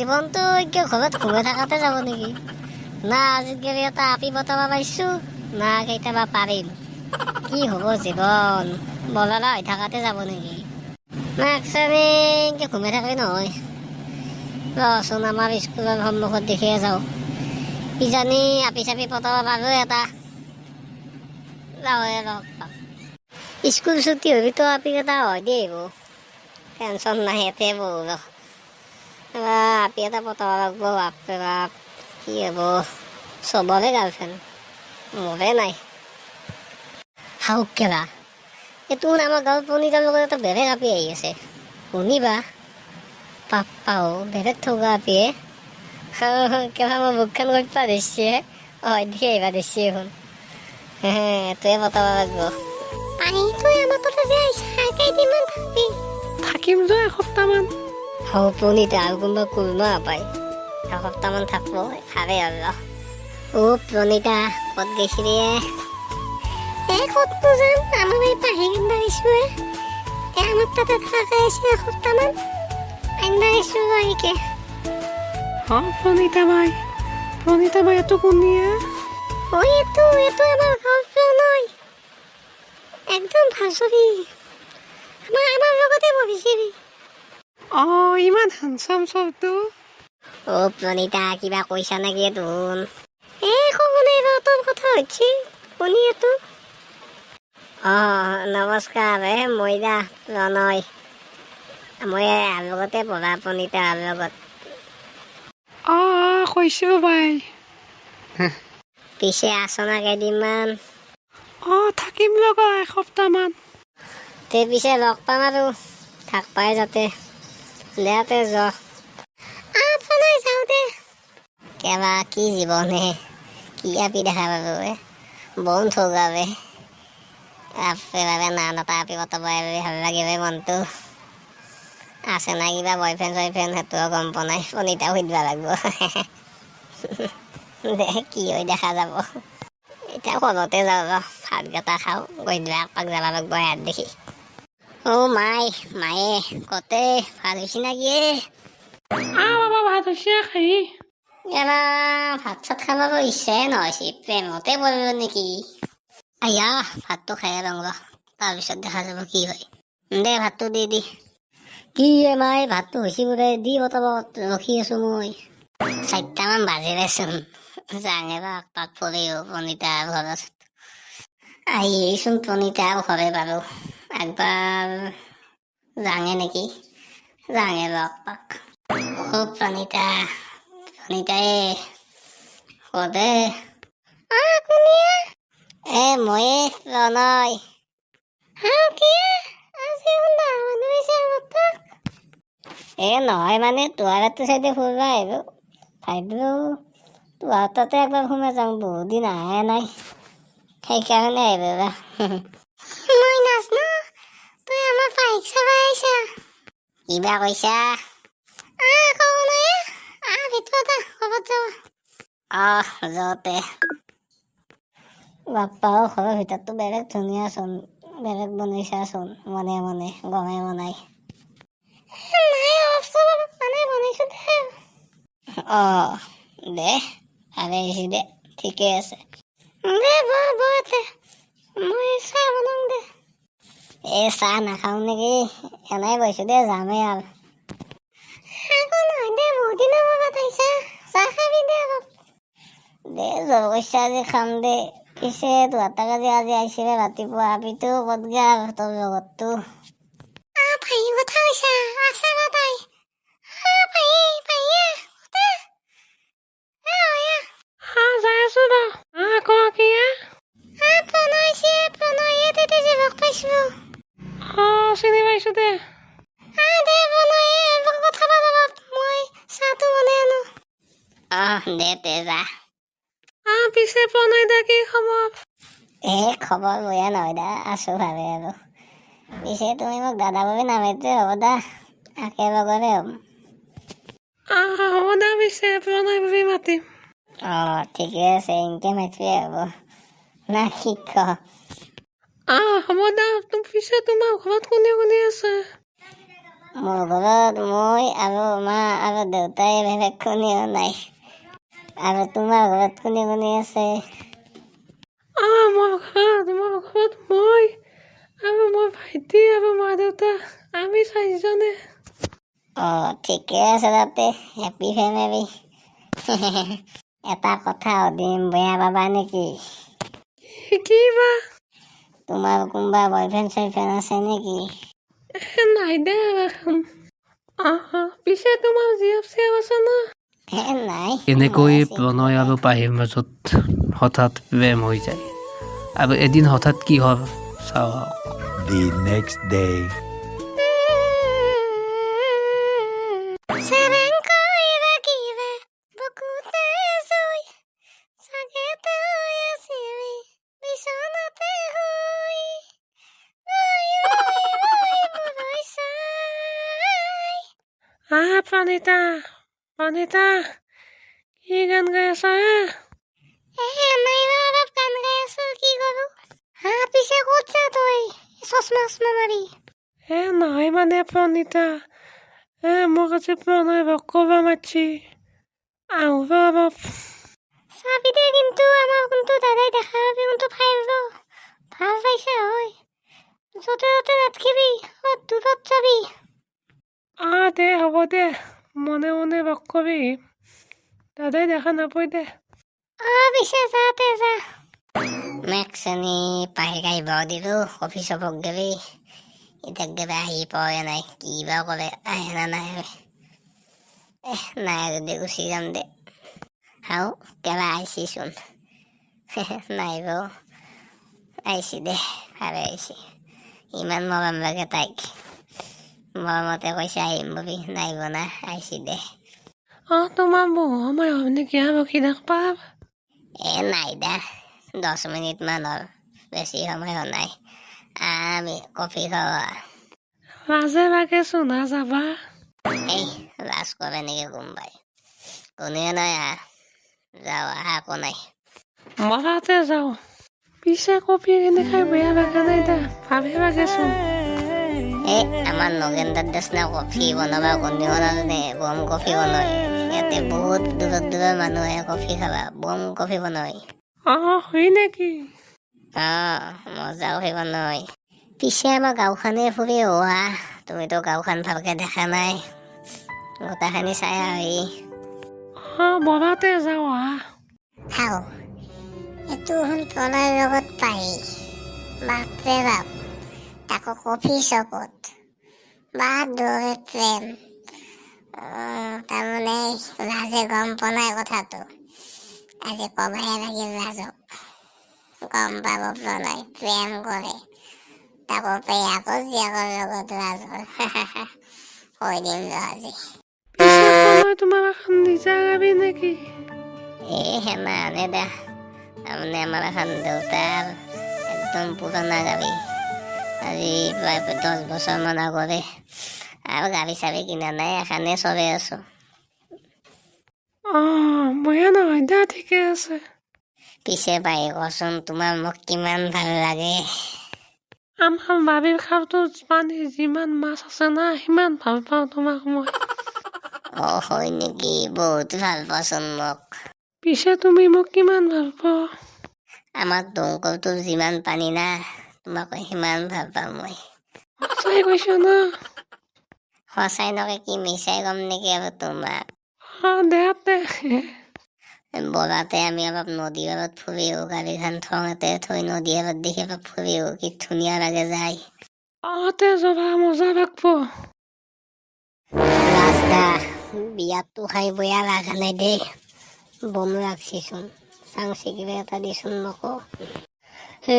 জীৱনটো এতিয়া ঘৰত ঘূৰি থকাতে যাব নেকি? না, আজিকালি এটা আপি বটাব পাইছোঁ, না কেতিয়াবা পাৰিম। কি হ'ব জীৱন? বলালা হৈ থকাতে যাব নেকি? না একচুৱেলি এনেকৈ থাকিলে নহয়? ৰচোন আমাৰ স্কুলৰ সন্মুখত দেখিয়ে যাওঁ। কিজানি আপি চাপি পতাব পাৰোঁ এটা। যাওঁৱে লগ পাম স্কুল ছুটি হ'লেতো আপি এটা হয় দেই টেনশ্যন নাই, ইয়াতে বহু আপি এটা পতাব লাগব বাপৰে বাপ কি হ'ব চবৰে গাৰ্লফ্ৰেণ্ড মোৰে নাই। হাওক কেলা। এইটো আমাৰ গাঁৱত পনিতাৰ লগত এটা বেলেগ আপি আহি আছে শুনিবা? পাপ্পাও বেলেগ থকা আপিয়ে কেলা মই মুখখন কৰিব দিছে। হয় দি আহিবা দিছে এখন। এইটোৱে পতাব লাগব। আহি তই আমাৰ তাতে যে আহিছা কেইদিনমান থাকবি থাকিম যে এসপ্তাহমান। হও পনিতা আৰু কোনোবা কুলমা পায় এসপ্তাহমান থাকব ভালে হ'ল অ প্ৰণীতা ক'ত গৈছিলি এ? এ ক'তনো যাম? আমাৰ এই পাহি কিনবা গৈছোঁ এ আমাৰ তাতে থাকাকে আছে এসপ্তাহমান আনবা গৈছোঁ আহিকে হ প্ৰণীতা বাই? প্ৰণীতা বাই এইটো কোনিয়ে ঐ এইটো এইটো আমাৰ গাৰ্লফ্ৰেণ্ড হয় একদম ভাচৰি আমাৰ আমাৰ লগতে বহিছিলি। অঁ ইমান হেণ্ডচাম চবটো অ প্ৰণীতা কিবা কৈছা নেকি তোন এ কোনে তোৰ কথা হৈছে শুনি এইটো অ নমস্কাৰ এ মই দা প্ৰণয় মই ইয়াৰ লগতে পঢ়া প্ৰণীতাৰ লগত অঁ কৈছোঁ বাই পিছে আছো না কেইদিনমান অঁ থাকিম লগা এসপ্তাহমান তে পিছে লগ পাম আৰু থাক পাই যাতে দেয়াতে য। প্ৰণয় যাওঁ দে। কেবা কি জীৱনহে কি আপি দেখা পাব বন থগাবে আপে বাবে নান এটা আপি বুলি ভালো লাগিলে মনটো। আছে না কিবা বয়ফ্ৰেণ্ড চয়ফ্ৰেণ্ড, সেইটোও গম পোৱা নাই পনিতাও সুধিব লাগিব। দে, কি হৈ দেখা যাব। এতিয়া কলতে যাওঁ ভাতকেইটা খাওঁ গধূলি একপাক যাব লাগিব ইয়াত দেখি। অ' মাই মায়ে কতে ভালো হৈছে নেকি এ আহ বাবা ভাত হৈছে খাই। এলা ভাত চাত খাব ইচ্ছাই নহৈছে প্ৰেমতে পৰিব নেকি? আয়া ভাতটো খাই ৰ তাৰপিছত দেখা যাব কি হয়। দে ভাতটো দি দি। কি এ মাই ভাতটো হৈছে বোলে দি পতাব ৰখি আছো মই। চাৰিটামান বাজিলেচোন। যাঙে ৰ পাক পৰিও প্ৰণীতা ঘৰত আহিচোন প্ৰণীতা ঘৰে বাৰু। একবাৰ যাঙে নেকি? যাঙে ৰ পাক অ প্ৰণীতা প্ৰণীতাই কদে এ, ময়ে প্ৰণয় এ নহয় মানে তোহাৰতো চাইডে ফুৰিব আহিব ভাবিলো তোহাৰ তাতে একবাৰ সোমাই যাওঁ বহুত দিন আহাই নাই। সেইকাৰণে আহিব বা মই নাজনো তই আমাৰ পাহিক চাব আহিছা কিবা কৈছা আহ যাওঁতে বাপ্পাও ঘৰৰ ভিতৰতো বেলেগ ধুনীয়াচোন বেলেগ বনাইছাচোন মনে মনে গমে বনাই অ দে ভালে আহিছে দে ঠিকে আছে দে বহ বহতে মই চাহ বনাম দে এ চাহ নাখাওঁ নেকি? এনেই কৈছোঁ দে যামেই আৰু। দে জল কৈছা আজি খাম দে। পিছে তোহাতাক আজি আজি আহিছিলে ৰাতিপুৱা আপিতো ক'ত গেল তোৰ লগততো ভাই কথা কৈছা আছে না তাই হা যাই আছো দা আহ ক কি এ? প্ৰণয়ছে প্ৰণয়ে তেতে যে লগ পাইছোঁ অঁ চিনি পাইছোঁ দে দে প্ৰণয়ে কথা পাতক মই চাহটো বনাই আনো আহ দে যা আহ পিছে প্ৰণয় দা কি খবৰ? এ খবৰ বেয়া নহয় দা আছো ভালে আৰু। পিছে তুমি মোক দাদা বুলি নামাৰিতে হ'ব দা একেলগৰে হ'ম। আহ হ'ব দা পিছে প্ৰণয় বুলি মাতিম। অঁ ঠিকে আছে এনেকৈ মাতিলে হ'ব। না কি ক আহ হ'ব দা তো- পিছে তোমাৰ ঘৰত কোনে কোনে আছে? মোৰ ঘৰত মই আৰু মা আৰু দেউতাই বেলেগ কোনেও নাই। আৰু তোমাৰ ঘৰত কোনে কোনে আছে? অঁ মোৰ ঘৰত মোৰ ঘৰত মই। আৰু মোৰ ভাইটি আৰু মা দেউতা আমি চাৰিজনে। অঁ ঠিকে আছে তাতে। হেপী ফেমিলি এটা কথা সুধিম বেয়া পাবা নেকি? কি বা? তোমাৰ কোনোবা বয়ফ্ৰেণ্ড চয়ফ্ৰেণ্ড আছে নেকি? নাই দে এখন পিছে তোমাৰ জীয়েপ চিয়েপ আছে না? এনেকৈ প্ৰণয় আৰু পাহিৰ মাজত হঠাৎ প্ৰেম হৈ যায়। আৰু এদিন হঠাৎ কি হ'ল চাওঁ আহক। The প্ৰণীতা কি গান গাই আছা হে এ নাই অলপ গান গাই আছো কি কৰো হা পিছে ক'ত যা তই চশমা চশমা মাৰি এ নহয় মানে প্ৰণীতা এ মোক আজি প্ৰণয় লগ কৰিব মাতছি আহোঁ অলপ চাবি দে কিন্তু আমাৰ কোনটো দাদাই দেখা পাবি কোনটো ফাইল ৰ ভালো পাইছা হয় য'তে ত'তে নাথকিবি দূৰত যাবি আহ দে হ'ব দে মনে মনে লগ কৰি, দাদাই দেখা নাপায় দে। অ, পিছে যাতে যা। মেক্সনি পাহি গাই বৰ দিলো, অফিচ চবক গেলি। এতিয়া গেলে আহি পোৱাই নাই, কি বা কৰে আহে না নাহে এহ, নাই যদি গুচি যাম দে। হাও কেলা আহিছিচোন নাই ব আহিছি দে, ভালে আহিছি ইমান মৰম লাগে তাইক। মৰমতে কৈছে আহিম বুলি নাইব না আহিছি দে অঁ তোমাৰ বহু সময় হ'ল নেকি ৰখি থাকবা এ নাই দে দহ মিনিটমান হ'ল বেছি সময় হোৱা নাই আমি কফি খাৱা লাজে লাগে চোনা যাবা এই লাজ কৰে নেকি কোনোবাই কোনেও নাই আহ যাওঁ আহা একো নাই মৰাতে যাওঁ পিছে কপি কিনি খাই বেয়া লগা নাই দে ভালে লাগেচোন এই আমাৰ নগেন্দ্ৰৰ নিচিনা কফি বনাবা কোনেও নাজানে বম কফি বনায় ইয়াতে বহুত দূৰত দূৰৰ মানুহ আহে কফি খাবা বম কফি বনায় অঁ হয় নেকি অঁ মজা কফি বনায় পিছে আমাৰ গাঁওখনে ফুৰি হোৱা তুমিতো গাঁওখন ভালকে দেখা নাই গোটাখিনি চাই আহি অঁ বনাতে যাওঁ আহ খাও এইটো হ'ল লগত পাহি বাপৰে বাপ তাকো কফি চপত বা দৰে প্ৰেম আহ, তাৰমানে ৰাজে গম পোৱা নাই কথাটো আজি কবহে লাগিল ৰাজক গম পাব প্ৰণয় প্ৰেম কৰে তাকো পেয়াকো জীয়েকৰ লগত ৰাজৰ কৈ দিম ৰ আজি। তোমাৰ এখন নিজা গাবি নেকি? এই হেনা আনে দে তাৰমানে আমাৰ এখন দেউতাৰ একদম পুৰণা গাড়ী আজি প্ৰায় দহ বছৰমান আগৰে আৰু গাড়ী চাড়ী কিনা নাই এখানে চলাই আছোঁ অঁ ময়ে নহয় দে ঠিকে আছে পিছে পাই কচোন তোমাৰ মোক কিমান ভাল লাগে আমাৰ বাৰীৰ খাৰটো মানে যিমান মাছ আছে না সিমান ভাল পাওঁ তোমাক মই অঁ হয় নেকি বহুত ভাল পাচোন মোক পিছে তুমি মোক কিমান ভাল পোৱা আমাৰ দমকলটোৰ যিমান পানী না তোমাক সিমান ভালো পাওঁ মই। সঁচাই কৈছো না? সঁচাই নকয় কি মিছাই কম নেকি আৰু তোমাক। বগাতে আমি অলপ নদী পাৰত ফুৰিও গাড়ীখন থওঁতে থৈ নদী পাৰত দেখি অলপ ফুৰিও কি ধুনীয়া লাগে যায়। অঁ তে যাবা মজা লাগব ৰাজদা বিয়াতটো খাই বেয়া লাগা নাই দেই। বম লাগছিচোন চাং চিগিৰে এটা দিচোন মোকো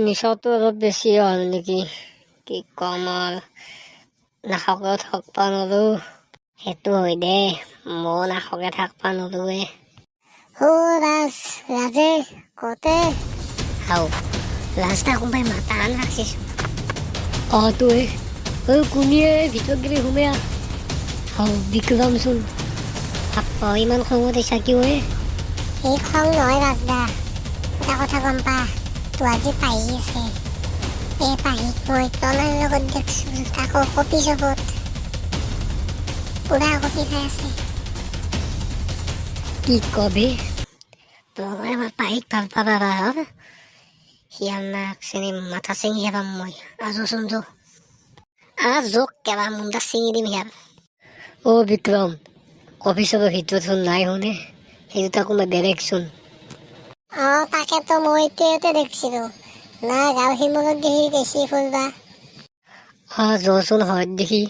নিচাটো অলপ বেছি হ'ল নেকি? কি কম আৰু নাখকে থাকব নোৱাৰো সেইটো হয় দে, ময়ো নাখকে থাকব নোৱাৰোৱে অ, ৰাজ, ৰাজে কতে হাও ৰাজদা কোনোবাই মাতা আন ৰাখিছো? অ তই ঐ কুনিয়ে ভিতৰত গেলি সোমাই হাও বিক্ৰম চোন। থাকব ইমান খঙত আহিছা কিয় হে এই খং নহয় ৰাজদা এটা কথা গম পা। তো আজি পাহি আছে এই পাহিক মই প্ৰণয়ৰ লগত দেখছ তাকো কপি চবত পুৰা কপি খাই আছে। কি কবি? আমাৰ পাহিক ভালো পাবা বাৰ সি আমাক চিনি মাথা চিঙি হেৰাম মই। আজোচোন জো আহ জোক কেবা মুণ্ডা চিঙি দিম অ বিক্ৰম। কফি চপৰ ভিতৰত চোন নাই শুনে। সেইটো তাকো মই বেলেগচোন অ তাকেতো মই এতিয়াতে দেখিছিলো। না গাঁও সিমূৰত দেখি গেছি ফুলবা অ যচোন হয় দেখি।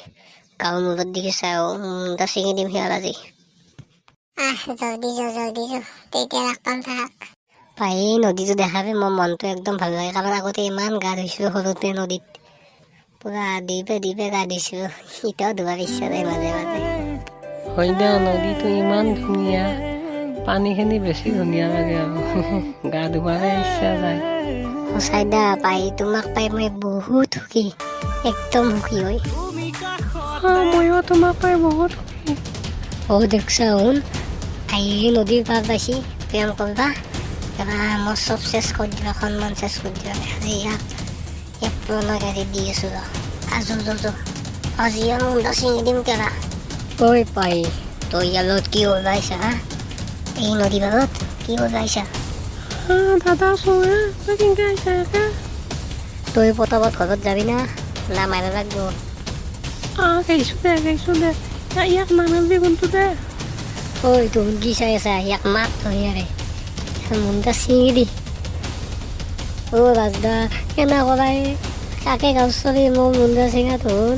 গাঁৱৰ মূৰত দেখি চাই মুণ্ডা চিঙি দিম সিয়াৰ আজি। আহ জলদি যো জলদি যো তেতিয়া ৰাখপাম থাক পাহি নদীটো দেখাবি মোৰ মনটো একদম ভালো লাগে। কাৰণ আগতে ইমান গা ধুইছিলোঁ সৰুতে নদীত। পূৰা দিপে দিপে গা ধুইছিলোঁ। এতিয়াও ধোৱাৰ ইচ্ছা যায় মাজে মাজে। হয় দে নদীটো ইমান ধুনীয়া। পানীখিনি বেছি ধুনীয়া লাগে আৰু। গা ধুবাৰে ইচ্ছা যায়। সঁচাই দা পাই তোমাক পাই মই বহুত সুখী একদম সুখী হয়। ময়ো তোমাক পাই বহুত অ দেখছা শুন আহি নদীৰ পাৰ পাইছি প্ৰেম কৰবা। এবাৰ মই চব চেছ কৰি দিবা সন্মান চেছ কৰি দিবা আজি ইয়াক এক পুৰণা গাড়ী দি আছোঁ ৰ। আজো জো আজি ইয়াৰ মুণ্ডা ছিঙি দিম কেৰা ঐ পাই তই ইয়াৰ লগত কি ওলাইছা হা? এই নদী পাৰত কি ওলাইছা অ দাদা তই কেনেকৈ আহিছা একে তই পতাপত ঘৰত যাবি না না লাগব অ গৈছোঁ দে দে এ, ইয়াক নামাৰিবি কোনটো দে ঐ তুম কি চাই আছা ইয়াক মাত ধুনীয়াৰে মুণ্ডা ছিঙি দি অ ৰাজদা কেনে কৰাই কাকে গাঁৱছবি মোৰ মুণ্ডা ছিঙা ধোন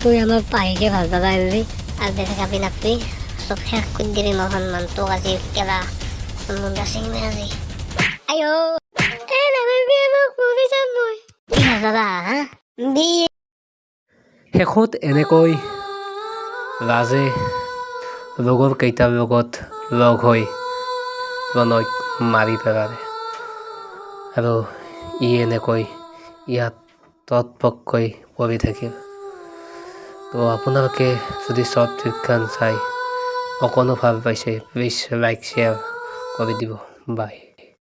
তই আমাৰ পাহিকে ভালো পাবা বুলি আৰু বেলেগ কাপি নাপবি কৰি দিবি মোৰ সন্মান তোক আজি কেলা মুণ্ডা ছিঙিমে আজি আইঅ এ নামাৰিবি মোক মৰি যাম মই কি নাযাবা হা বি শেষত এনেকৈ ৰাজে লগৰ কেইটাৰ লগত লগ হৈ প্ৰণয়ক মাৰি পেলালে আৰু ই এনেকৈ ইয়াত তৎপকৈ পৰি থাকিল তো আপোনালোকে যদি চব ট্ৰিপখন চাই অকণো ভালো পাইছে প্লিজ লাইক শ্বেয়াৰ কৰি দিব। বাই